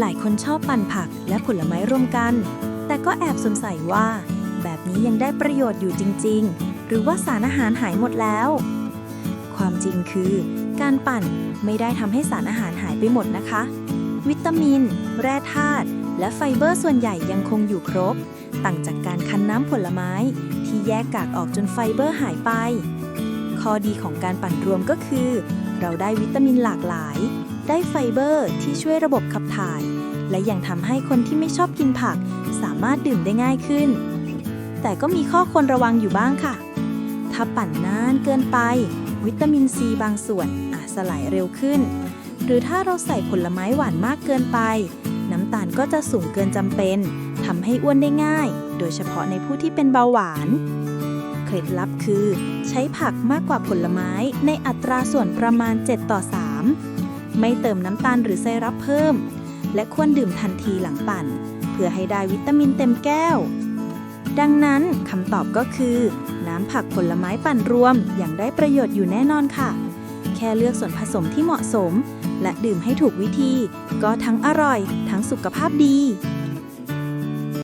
หลายคนชอบปั่นผักและผลไม้รวมกัน แต่ก็แอบสงสัยว่า แบบนี้ยังได้ประโยชน์อยู่จริง ๆ หรือว่าสารอาหารหายหมดแล้ว ความจริงคือ การปั่นไม่ได้ทำให้สารอาหารหายไปหมดนะคะ วิตามิน แร่ธาตุและไฟเบอร์ส่วนใหญ่ยังคงอยู่ครบ ต่างจากการคั้นน้ำผลไม้ ที่แยกกากออกจนไฟเบอร์หายไป ข้อดีของการปั่นรวมก็คือ เราได้วิตามินหลากหลาย ได้ไฟเบอร์ที่ช่วยระบบขับถ่าย และยังทำให้คนที่ไม่ชอบกินผัก สามารถดื่มได้ง่ายขึ้น แต่ก็มีข้อควรระวังอยู่บ้างค่ะ ถ้าปั่นนานเกินไป วิตามินซีบางส่วนอาจสลายเร็วขึ้น หรือถ้าเราใส่ผลไม้หวานมากเกินไป น้ำตาลก็จะสูงเกินจำเป็นทำให้อ้วนได้ง่าย โดยเฉพาะในผู้ที่เป็นเบาหวานเคล็ดลับคือ ใช้ผักมากกว่าผลไม้ในอัตราส่วนประมาณ 7 ต่อ 3 ไม่เติมน้ำตาลหรือไซรัปเพิ่ม และควรดื่มทันทีหลังปั่น เพื่อให้ได้วิตามินเต็มแก้ว ดังนั้นคำตอบก็คือ น้ำผักผลไม้ปั่นรวมอย่างได้ประโยชน์อยู่แน่นอนค่ะ แค่เลือกส่วนผสมที่เหมาะสม และดื่มให้ถูกวิธี ก็ทั้งอร่อย ทั้งสุขภาพดี